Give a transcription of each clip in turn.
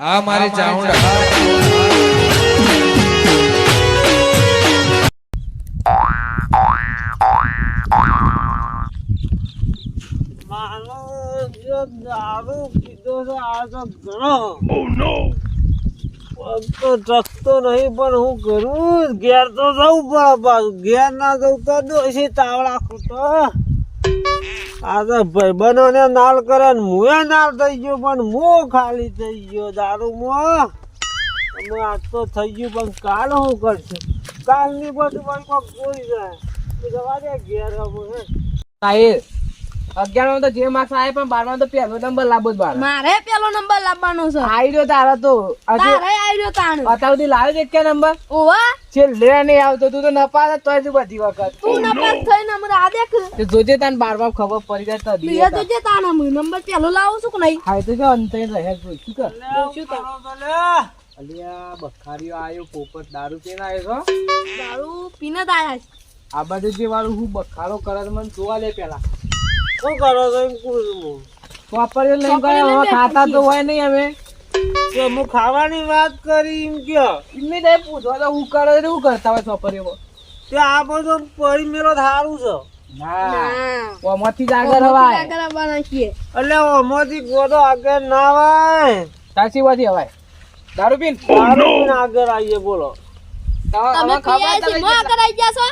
આ મારી ચાઉંડા તો ઘણો. તો ટકતો નહીં પણ હું કરું ઘેર તો જવું પડે ઘેર ના જવું તો ડોસી તાવડા ખૂટો. આ તો ભાઈબંધોને નાલ કરે ને મુએ નાલ થઈ ગયો, પણ મો ખાલી થઈ ગયો દારૂમાં અમે આજ તો થઈ ગયું, પણ કાલ શું કરશે? કાલની બધું કોઈ જોઈ જાય. જવા દે ઘેર હવે સાહેબ અગિયાર તો જે માર્ક્સ આવે પણ બારમા તો પહેલો નંબર લાવો જ બાર મારે પેલો નંબર લાવવાનો છે. આવી રહ્યો તારા તો તાણ. અત્યાર સુધી લાવ્યો છે કે નંબર ઓવા છેલ્લે નહીં આવતો તું તો નપાસ જ તોય તું બધી વખત. તું નપાસ થઈ નંબર આ દેખ. તે જોજે તાન બારમા ખબર પડી જાય તો દી તું તો જે તાણ નંબર પેલો લાવું છું કે નહીં? હા તો જો અંતે રહે શું કર? શું તો અલિયા બખારીઓ આયો પોપટ દારૂ પીને આવ્યો છો? દારૂ પીને જ આયા છે. આ બાજુ જે વાળું હું બખારો કરે છે મને જોવા લે પેલા. શું કરો છો પૂછું લઈને ગયા હવે ખાતા તો હોય નહીં હવે. કે હું ખાવાની વાત કરી એમ કયો. એમની દે પૂછવા તો હું કરે છે હું કરતા હોય ચોપરીઓ તે આ બધો પડી મેલો સારું છે. ઓમાંથી જ આગળ હવાય. એટલે ઓમાંથી ગોદો આગળ ના હવાય. સાચી વાત હવાય. દારૂ પીન. સારું પીન આગળ આવીએ બોલો. તમે પીયા તમે કરાઈ ગયા છો?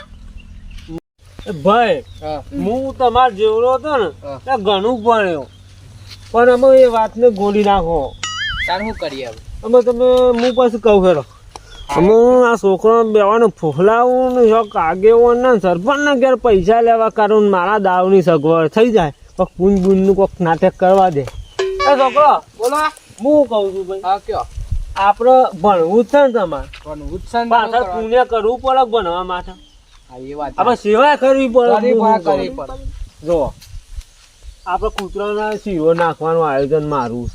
ભાઈ હું. તમાર જેવડો હતો ને ત્યાં ઘણું ભણ્યો. પણ અમે એ વાતને ગોળી નાખો. તાર શું કરીએ અમે તમે હું પછી કહું ફેરો. અમે આ છોકરો બેવાનો ફોફલાવું ને શોખ આગેવો ને સરપંચ ને ઘેર પૈસા લેવા કારણ મારા દાવની સગવડ થઈ જાય. તો પૂન બૂનનું કોક નાટક કરવા દે. એ છોકરો બોલો. હું કહું છું ભાઈ. હા કયો? આપણે ભણવું જ છે ને તમારે. ભણવું જ છે પાછળ પુણ્ય કરવું પડે ભણવા માટે. આપણે સેવા કરવી પડે. જો આપણે કૂતરાના શીરો નાખવાનું આયોજન મારું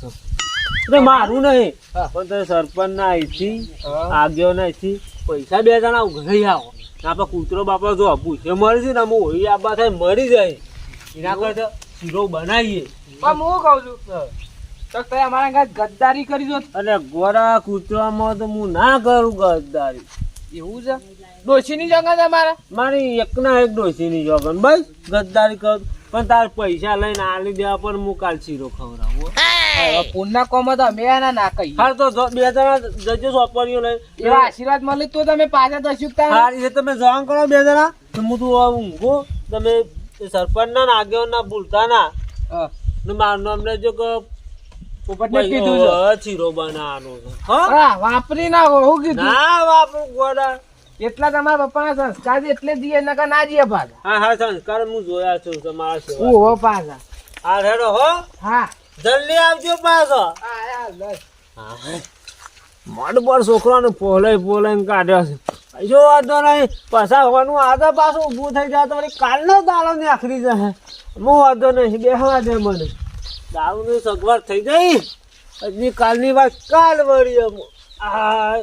છે. મારું નહીં હા. પણ સરપંચ ના અહીંથી હા. આગેવો ના અહીંથી પૈસા બે જણા ઉઘરાઈ આવો. ને આપણે કૂતરો બાપા જો પૂછે મળી છે ને હું આબા થાય મરી જાય. એના કરતા શીરો બનાવીએ. પણ હું કહું છું તો અમારા ઘર ગદ્દારી કરી દો અને ગોરા કૂતરામાં તો હું ના કરું ગદ્દારી. એવું છે? ડોશીની જગા તમારા મારી? એકના એક ડોસીની જોગન બસ ગદ્દારી કર. પણ તાર પૈસા લઈને આલી દેવા પણ હું કાલ શીરો ખવડાવું પૂનના કોમ તો અમે એના ના કહી હાલ તો બે જણા જજો સોપરીઓ લઈ એવા આશીર્વાદ મળી તો તમે પાછા દસ્યું તા હારી એ તમે જવાન કરો બે જણા. તો હું તું ઊંઘો. તમે એ સરપંચના ના ભૂલતા ના ને મારું નામ લેજો કે પોપટને કીધું છે. શીરો બનાવવાનો છે. હા? વાપરી ના હું કીધું. ના વાપરું ગોડા. એટલા તમારા પપ્પાના સંસ્કાર એટલે જીએ નકર ના જીએ પાછા. હા હા સંસ્કાર હું જોયા છું તમારા સેવા. હો પાછા. હા રેડો હો. હા. જલ્દી આવજો પાછો. હા હા બસ મડબડ છોકરાને પોલાઈ પોલાઈને કાઢ્યો છે. જો વાંધો નહીં. પૈસા હોવાનું આગળ પાછું ઊભું થઈ જાય તો કાલનો દાળો ને આખરી જશે. હું વાંધો નહીં બેહવા દે મને. દારૂની સગવડ થઈ ગઈ? હજી કાલની વાત કાલ વળી. આ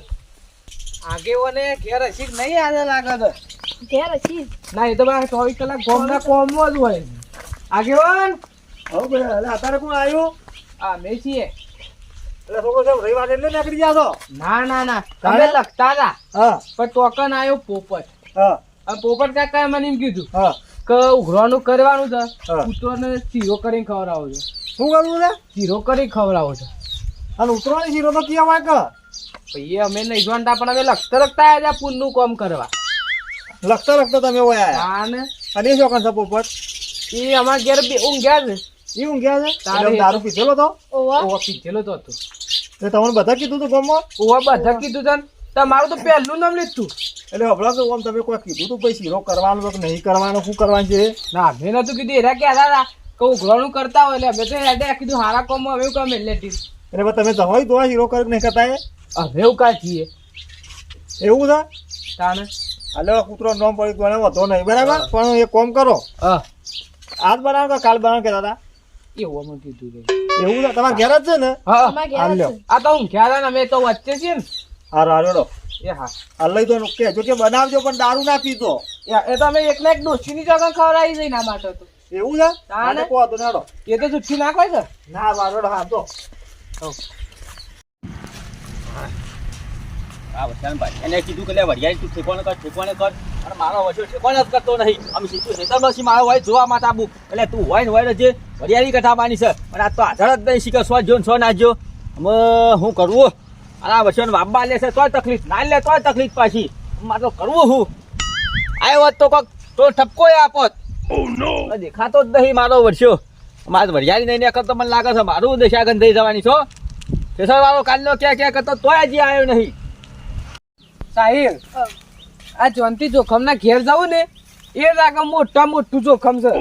આગેઓને ઘેર હસી નહીં આજે લાગે તો ઘેર છીએ ના એ તો મારે ચોવીસ કલાક ગોમના કોમમાં જ હોય. આગેવાન! હવે ભાઈ, અલે અત્યારે કોણ આવ્યું? આ મેં છીએ એટલે છોકરો સાહેબ રવિવાર એટલે નીકળી જાશો ના ના ના. તમે લખતા હતા. હા. પણ ટોકન આવ્યો પોપટ. હા. પોપટ કાકાએ મને એમ કીધું હા. કે ઉઘરાનું કરવાનું છે. કૂતરોને શીરો કરીને ખવડાવો છે. શું કરવું છે? ચીરો કરી ખવડાવો છે. અને ઉતરવાની શીરો તો ક્યાં વાંક? પછી અમે નહીં જોનતા પણ અમે લખતા લખતા આવ્યા પુનનું કામ કરવા. લખતા લખતા તમે ઓયા હા ને? અને એ શોખન છે પોપટ એ અમારા ઘેર બે ઊંઘ્યા છે. એ ઊંઘ્યા છે? તારે દારૂ પીધેલો તો? ઓવા. પીધેલો તો હતો. એટલે તમને બધા કીધું તું ગામમાં ઓવા બધા કીધું તને તમારું તો પહેલું નામ લીધું. એટલે હમણાં તો આમ તમે કોઈ કીધું તું પછી શીરો કરવાનો કે નહીં કરવાનો શું કરવાનું છે? ના મેં નતું કીધું. એરા કે હતા કે ઉઘરાણું કરતા હોય એટલે અમે તો હેડે કીધું હારા કોમમાં હવે કામ એટલે એટલે તમે તમારી તો હીરો શીરો કરી નહીં કરતા એ હવે એવું છીએ એવું છે? તાને? હાલે કૂતરો નોમ પડી ગયો વધો નહીં બરાબર? પણ એ કોમ કરો. હા. આજ બનાવો કે કાલ બનાવો કહેતા દાદા એવું અમે કીધું એવું છે? તમારા ઘેર જ છે ને? હા. આ તો હું ઘેર ને અમે તો વચ્ચે છીએ ને. હા રાડો એ હા. હાલ લઈ તો કહેજો કે બનાવજો પણ દારૂ ના પીતો એ- એ તો અમે એકલા એક ડોશીની જગા ખવડાવી દઈ ના માટે તો. એવું છે? તાને? તો નાડો. એ તો જુઠ્ઠી નાખો છે. ના વારોડો હા તો. એને કીધું કે વરિયાળી તું ઠેકોણે કર ઠેકોણે કર. અને મારો વચ્ચે ઠેકોણે જ કરતો નહીં. અમે સીધું ખેતરમાં છીએ મારો હોય જોવા માટે આવું એટલે તું હોય ને હોય જે વરિયાળી કથાવાની છે. અને આ તો આધાર જ નહીં શીખે સો જો ને સો નાખજો અમે હું કરવું અને આ વચ્ચે વાબા લે છે તોય તકલીફ. ના લે તોય તકલીફ પાછી. મારે તો કરવું હું આવ્યો હોત તો કોક તો ઠપકો એ હવે દેખાતો જ નહીં મારો વર્ષો મારે વરિયાળી નહીં ને કરતો મને લાગે છે મારું દશાગન થઈ જવાની છો કેસર વાળો કાલનો ક્યાં ક્યાં કરતો તોય હજી આવ્યો નહીં. સાહિલ આ જોનતી જોખમ ના ઘેર જવું ને એ લાગે મોટા મોટું જોખમ છે.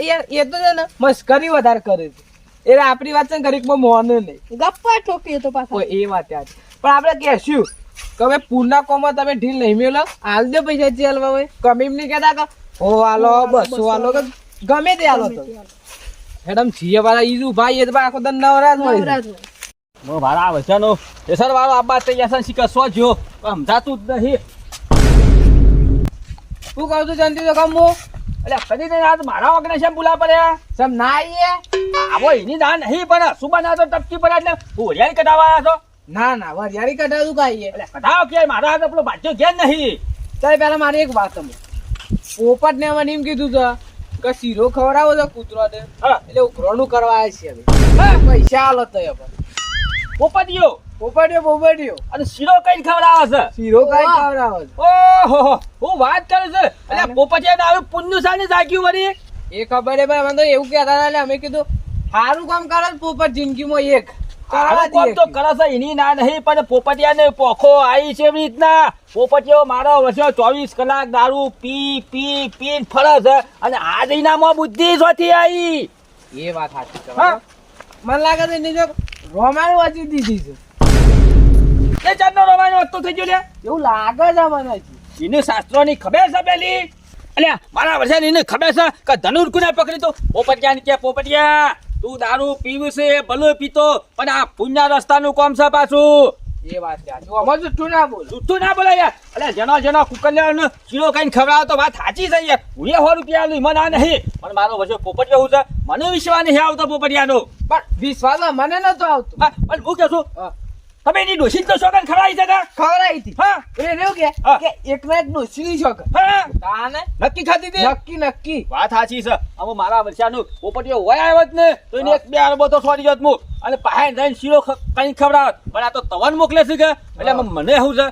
એ- એ તો છે ને. મસ્કરી વધારે કરે છે. એટલે આપણી વાત છે ને ઘડીકમાં મોને નહીં. ગપ્પા ઠોકીએ તો પાછો. એ વાત યાદ પણ આપણે કહેશું કે હવે પૂરના કોમાં તમે ઢીલ નહીં મેલો. હાલ દે પૈસા જે હાલવા હોય. ગમે નહીં કહેતા કે ઓ હાલો બસો હાલો. કે ગમે તે હાલો તો. મેડમ છીએ વાળા ઈજુ ભાઈ એ તો આખો દર નવરાજ હોય. છે. નવરાજ હોય. મો મારા વચનો કેસર વાળો આબા તૈયાર છે શીખર સો જો સમજાતું જ નહીં. શું કહું છું જંતી તો કમો એટલે કદી નહીં આજ મારા વગને છે બોલા પડ્યા? સમ ના આવીએ આવો એની ના નહીં પણ સુબા ના તો ટપકી પડ્યા એટલે હું કઢાવા છો? ના ના વરિયાળી કઢાવું કાઈએ એટલે કઢાવો કે મારા હાથ પેલો બાજ્યો ઘેર નહીં. ત્યારે પેલા મારી એક વાત તમે પોપટ ને મને એમ કીધું છે કે શીરો ખવડાવો છે કૂતરો ને હા. એટલે ઉઘરોનું કરવા આવે છે પૈસા હાલો તો એ પણ પોપટીયો પોપટીયો પોપટીયો અને શીરો કઈ ખવડાવે છે. શીરો કઈ ખવડાવે છે. ઓહો હું વાત કરું છું. એટલે પોપટીયા ને આવ્યું પુન્નુ સાની જાગ્યું વળી. એ ખબર હે ભાઈ મને તો એવું કહેતા હતા એટલે અમે કીધું સારું કામ કરે પોપટ જિંદગીમાં એક. તો કરે એની ના નહીં પણ પોપટિયાને પોખો આવી છે એવી રીતના. પોપટિયો મારો વર્ષો ચોવીસ કલાક દારૂ પી પી પી ફરસ અને આ દઈનામાં બુદ્ધિ જોતી આવી. એ વાત સાચી છે હા. મને લાગે છે જો વાંચી દીધી છે. એ ચાંદનો રોમાન વાંચતો થઈ ગયો લે એવું લાગે છે મને. એને શાસ્ત્રોની ખબર છે પેલી? અલ્યા, મારા વર્ષે એને ખબર છે કે ધનુર કુને પકડી તો પોપટિયા ની કે, પોપટિયા, તું દારૂ પીવું છે ભલું પીતો, પણ આ પુણ્યા રસ્તાનું કામ છે પાછું. એ વાત અમારે જુઠ્ઠું ના બોલ. જુઠ્ઠું ના બોલે યાર. અલે જેનો જેનો કુકલિયાનો શીરો કઈ ખવડાવો તો વાત સાચી છે યાર. હું એ સો રૂપિયા આલું મને આ નહીં. પણ મારો વચ્ચે પોપટિયો હું છે? મને વિશ્વાસ નહીં આવતો પોપટિયાનો. પણ વિશ્વાસ મને નતો આવતો. પણ હું કહું છું. તમે એની ડોસી તો શોખન ખવડાવી છે? ખવડાવી હતી હા. એ એવું કે. કે એક ના એક ડોસીની શોખ હા. તાને નક્કી ખાધી હતી નક્કી નક્કી. વાત સાચી છે. હવે મારા વર્ષાનું પોપટીઓ હોય આવ્યો જ ને તો એને એક બે અરબો તો છોડી જત હું અને પાહે જઈને શીરો કઈ ખવડાવત. પણ આ તો તવન મોકલે છે કે? એટલે. મને શું છે?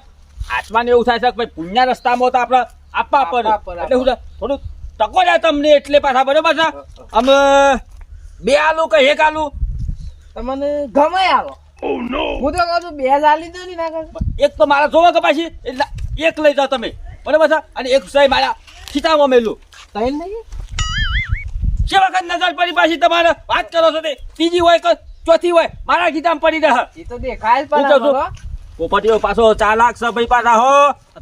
આત્માને એવું થાય છે કે ભાઈ પુણ્ય રસ્તામાં તો આપણે આપવા પડે એટલે શું છે? થોડું તકો જાય તમને એટલે પાછા બરોબર છે? અમે બે આલુ કે એક આલુ? તમને ગમે આવો હું તો કહું છું બે ચાલી દો ને ના એક તો મારા જોવા કે પાછી એટલે એક લઈ જાઓ તમે. બરોબર છે? અને એક સહી મારા ખીચામાં મેલું. તૈન નહીં છે વખત નજર પડી પાછી તમારે વાત કરો છો તે. ત્રીજી હોય કે ચોથી હોય મારા ગીતામાં પડી રહે. એ તો દેખાય પણ પોપટીઓ પાછો ચાલાક છે ભાઈ પાછા હો.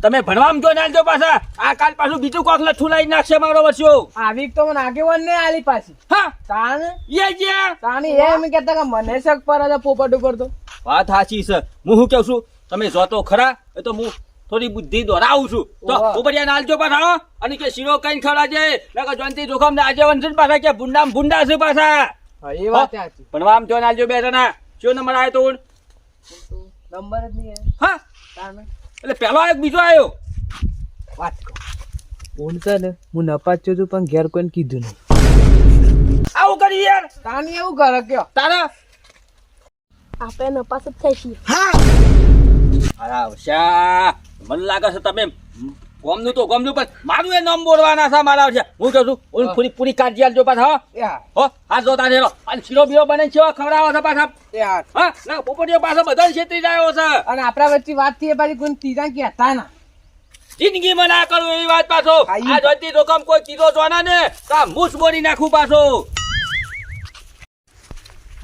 તમે ભણવામાં જો નાખજો પાછા. આ કાલ પાછું બીજું કોક લઠ્ઠું લાવી નાખશે મારો વર્ષો આવી તો મને આગેવાન ને આલી પાછી. હા. તાન યે જે તાની એમ કેતા કે મને શક પર હતા પોપટ ઉપર તો. વાત સાચી છે. હું શું કહું છું? તમે જો તો ખરા? એ તો હું થોડી બુદ્ધિ દોરાવું છું. તો. પોપટિયા નાલજો પાછા અને કે શીરો કઈ ખવડાવજે નકર જોનતી જોખમ ને આજે વંશન પાછા કે ભૂંડામ ભૂંડા છે પાછા. હા એ વાત સાચી ભણવામાં જો નાલજો બે જણા. કયો નંબર આવ્યો તો? નંબર જ નહીં હા. તાને. એટલે પેલો આવ્યો બીજો આવ્યો વાત કર. ફોન છે ને. હું નપાચ્યો છું પણ ઘેર કોઈને કીધું નહીં. આવું કરી યાર. તાની એવું કરે કયો? તારા. આપણે નપાસ જ થાય છીએ અરે વશ્યા મને લાગે છે તમે ગોમનું તો ગોમનું પણ મારું એ નામ બોલવાના છે મારા છે હું કહું છું ઓલી પૂરી પૂરી કાઢી આલજો પાછા હો. હા. જો તારે અને શીરો બીરો બને છે ખવડાવો છો પાછા. હા. ના પોપટીઓ પાછો બધા છેતરી જાય છે. અને આપણા વચ્ચે વાતથી એ પાછી કોઈ તીજા કે હતા ના જિંદગીમાં ના કરું એવી વાત પાછો. આ જોઈતી જોખમ કોઈ કીધો જોના ને તો મૂસ બોલી નાખું પાછો.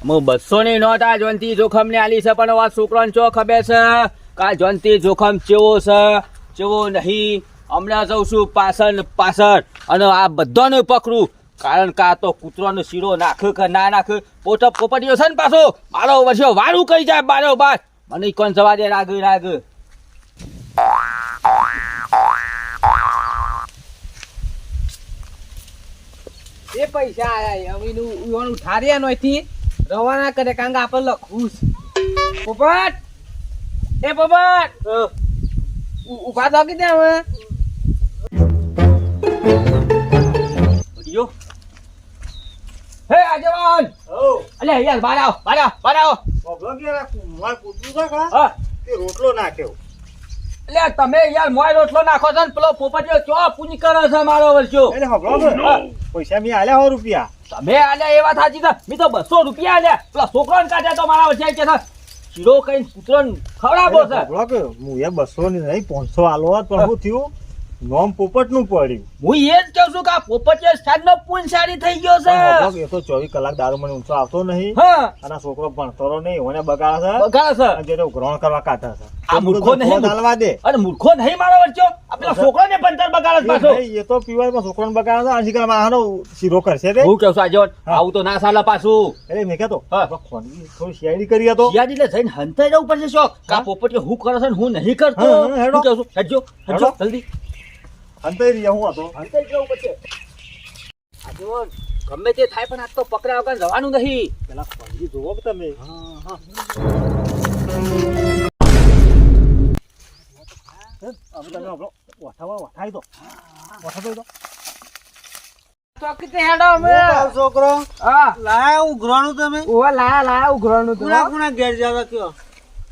હું બસો ની નોટ આ જોનતી જોખમ ને આલી છે પણ આ છોકરાને ચો ખબર છે? કા જોનતી જોખમ ચેવો છે? ચેવો નહીં હમણાં જઉં છું પાછળ પાછળ. અને આ બધાને પકડું. કારણ કે આ તો કૂતરોનો શીરો નાખે કે ના નાખે પોતો પોપટીઓ છે ને પાછો. મારો વર્ષો વાળું કરી જાય બારો બાર મને કોણ જવા દે રાગ રાગ. એ પૈસા આયા એનું ઈવન ઉઠાડ્યા નોયથી રવાના કરે કારણ કે આપણે લખવું પોપટ! એ બાબા ઊભા તો કીધે હવે. ભૂલ્યો? હે આગેવાન! અલે યાર બહાર આવો બહાર આવો બહાર આવો. હા. રોટલો નાખ્યો? એટલે તમે યાર મોય રોટલો નાખો છો ને પેલો પોપટીયો ચો પૂની કરે છે મારો વર્ષો એટલે હબળો પૈસા મેં આલ્યા હો રૂપિયા. તમે આલ્યા એ વાત સાચી છે. મેં તો બસો રૂપિયા આલ્યા. પેલા છોકરાને કાઢ્યા તો મારા વચ્ચે કે છે શીરો કઈ કૂતરો ખવડાવો છે હું એ બસો ની નહીં પાંચસો આલો પણ હું થયું? નોમ પોપટનું પડ્યું. હું એ જ કહું છું કે આ પોપટીયો સાંજનો પૂન સારી થઈ ગયો છે. એ તો ચોવીસ કલાક દારૂ મને ઊંચો આવતો નહીં. અને છોકરો ભણતરો નહીં ઓને બગાડે છે. બગાડે છે. જેને ગ્રહણ કરવા કાઢે છે. આ મૂર્ખો નહીં, ફોન દે. અને મૂર્ખો નહીં મારો વર્ષો આ પેલા છોકરાને ભણતર બગાડે પાછો. એ તો પીવાય છોકરાને બગાડે છે. આજી શીખર માનો શીરો કરશે રે હું કહું છું આજે આવું તો ના સાલા પાછું. એટલે મેં કહેતો. આપણે ખોનગી થોડી શિયાળી કરી હતો શિયાળી એટલે જઈને હંતાઈ જવું પડશે શોખ. કા પોપટીયો હું. કરે છે હું નહીં કરતો. હું કહું છું હજો હજો જલ્દી. અંતે રહ્યા હું હતો હંતાઈ જવું પડશે આજે ગમે તે થાય પણ આ તો પકડ્યા વગર જવાનું નહીં પેલા જોવો કે તમે હવે તમે આપણો વઠાવા વઠાઈ દો વઠાઈ દો ચોકી હેડો અમે છોકરો હા લાયા ઉઘરાણું તમે ઓવા લાયા લાયા ઉઘરાણું તો કુણા કુણા ઘેર જવા કયો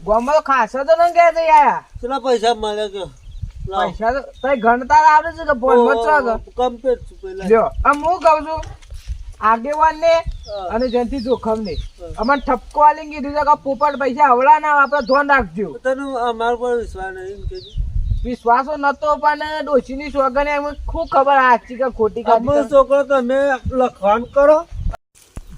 ગોમાં ખાસો તો ન ગયા તા આયા કેટલા પૈસા મળ્યા કયો પૈસા તો તઈ ગણતા આવડે છે કે ફોનમાં ચો કમ્પ્લીટ છું. પેલા જો આમ હું કહું છું આગેવાન ને અને જેનથી જોખમ ને અમને ઠપકો આલી કીધું છે કે પોપટ પૈસા હવડા ના આપડે ધ્યાન રાખજો. તને અમારા પર વિશ્વાસ નહીં એમ કહેજે. વિશ્વાસો નતો પણ ડોશીની સોગને એમ ખૂબ ખબર આછી કે ખોટી ખાધી છોકરો તમે? લખવાનું કરો.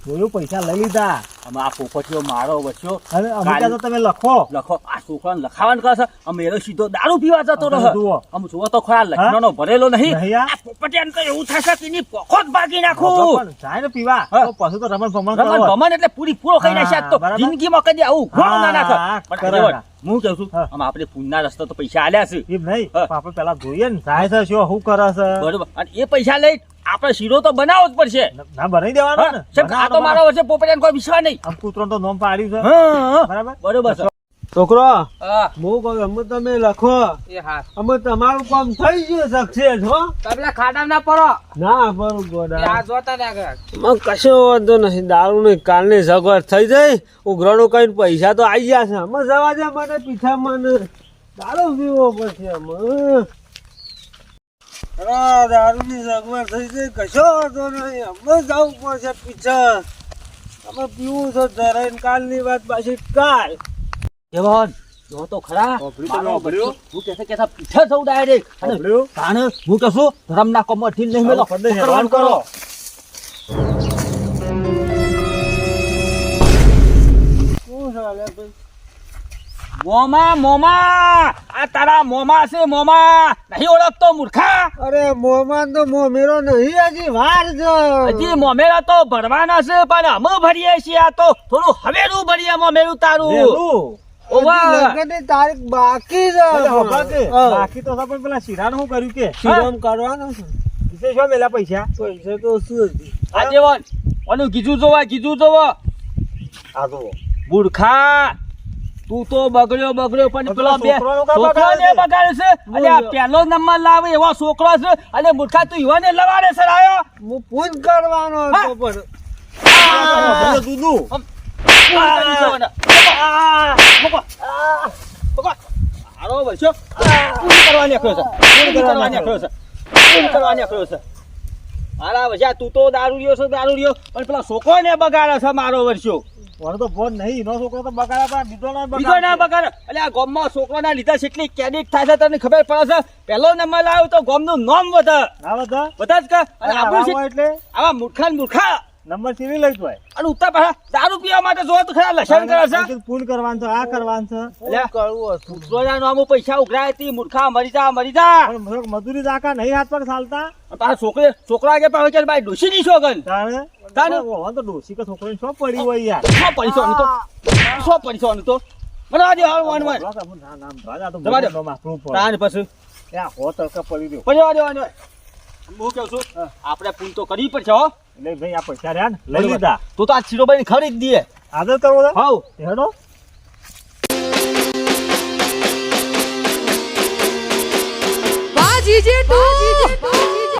જોયું પૈસા લઈ લીધા. અમે આ પોપટીઓ મારો વચ્યો હવે અમે તમે લખો. લખો. આ છોકરાને લખાવાનું કહે છે? અમે એનો સીધો દારૂ પીવા જતો રહે. આમ જુઓ તો ખરા લખવાનો ભરેલો નહીં. આ? પોપટીયાને તો એવું થશે કે એની પોખો જ ભાગી નાખું. જાય ને પીવા. તો પછી તો રમણ ભમણ રમણ ભમણ એટલે પૂરી પૂરો ખાઈ આજ તો જિંદગીમાં કદી આવું ઘણું ના નાખે. પણ. હું કહું છું આમ આપણે પૂનના રસ્તા તો પૈસા આલ્યા છે. એમ નહીં. આપણે પેલા જોઈએ ને જાય છે શું કરે છે? બરોબર. અને એ પૈસા લઈ આપણે શીરો તો બનાવવો જ પડશે. ના બનાવી દેવાનો ને. આ તો મારા વર્ષે પોપટીયાને કોઈ વિશ્વાસ નહીં. આમ કૂતરો તો નોમ પાડ્યું છે. બરાબર? બરોબર છે છોકરો હા. કહું અમે તમે લખો. અમે તમારું કામ થઈ ગયું સક્સેસ હો. તમે ખાડા ના પડો. ના પડો ગોડા. આ જોતા ને કશો વાંધો નથી દારૂ ની કાલની સગવડ થઈ જાય ઉઘરાણું કઈ પૈસા તો આવી ગયા છે. અમે જવા દે મને પીછા મને દારૂ પીવો પછી અમે. અરે દારૂ ની સગવડ થઈ જાય કશો વાંધો નહીં. અમે જવું પડશે પીછા અમે પીવું છો ધરાઈને કાલની વાત પાછી કાલ. કેવન જો તો ખરા. તમે હું કહેતા કહેતા પીછે જવું ડાયરેક્ટ અને વાપર્યું? હું કશું ધર્મના કોમમાં ઢીલ નહીં મેલો. પકડને કરો કરો. શું ચાલે ભાઈ? મોમા મોમા! આ તારા મોમા છે મોમા! નહીં ઓળખતો મૂર્ખા? અરે મોમા તો મોમેરો નહીં હજી વાર છે. હજી મોમેરા તો ભરવાના છે પણ અમે ભરીએ છીએ આ તો. થોડું હવેરું ભરીએ મોમેરું તારું. તારીખ બાકી છે. બાકી? તો પણ પેલા શિરાનું શું કર્યું કે? શિરામ કાઢવાનો છે. શું મેલા પૈસા? પૈસા તો શું હતી આગેવાન ઓનું કીધું જોવા કીધું જોવા. આ તો મૂર્ખા! તું તો બગડ્યો બગડ્યો પણ પેલો બે છોકરાનો બગાડે છે? અને આ પહેલો નંબર લાવે એવો છોકરો છે અને મૂર્ખા તું યુવાને લવાડે છે આયો હું પૂજ કરવાનો હતો. પણ. પેલો હારો વર્ષો પૂરી કરવા નીકળ્યો છે. પૂરી કરવા નીકળ્યો છે. પૂરી કરવા નીકળ્યો છે. મારા વજા તું તો દારૂ રહ્યો છે દારૂ રહ્યો પણ પેલા છોકરો ને બગાડે છે મારો વર્ષો મને તો ફોન નહીં એનો છોકરો તો બગાડ્યા પણ બીજો ના બીજો ના બગાડે. એટલે આ ગામમાં છોકરાના લીધા કેટલી કેડિટ થાય છે તને ખબર પડે છે? પહેલો નંબર લાવ્યો તો ગામનું નામ વધે ના બધા બધા જ કે? અને અને આપણું આવા એટલે? આવા મૂર્ખા મૂર્ખા. નંબર સીવી લઈ તો અને ઉતા પાછા દારૂ પીવા માટે જો તો ખરા લસણ કરે છે. ફોન કરવાનું છે આ કરવાનું છે. અલ્યા, કરવું હતું પુત્રોના નામો પૈસા ઉઘરાય હતી મૂર્ખા મરી જા મરી જા. પણ મજૂર- દાકા નહીં હાથ પર ચાલતા. તારા છોકરે છોકરા કે ચાલ ભાઈ ડોસી ની શોગન તારે? તારે? ઓહો તો ડોસી કે છોકરીને છો પડી હોય યાર? સો પૈસાનું તો? પૈસો પૈસાનું તો? મને આજે હાલ વાન વાન. ના, ના, ના, રાજા તો ન તાન પછી? ત્યાં હોટલ કે પડી રહ્યો. પછી વાન વાન. હું કહું છું આપણે પૂન તો કરી પડશે હો. એટલે ભાઈ આ પૈસા રહ્યા ને લઈ લીધા. તું તો આ શીરોભાઈ ને ખરીદ દઈએ આદર કરવો હાઉ હેડો. બાજી જે તું.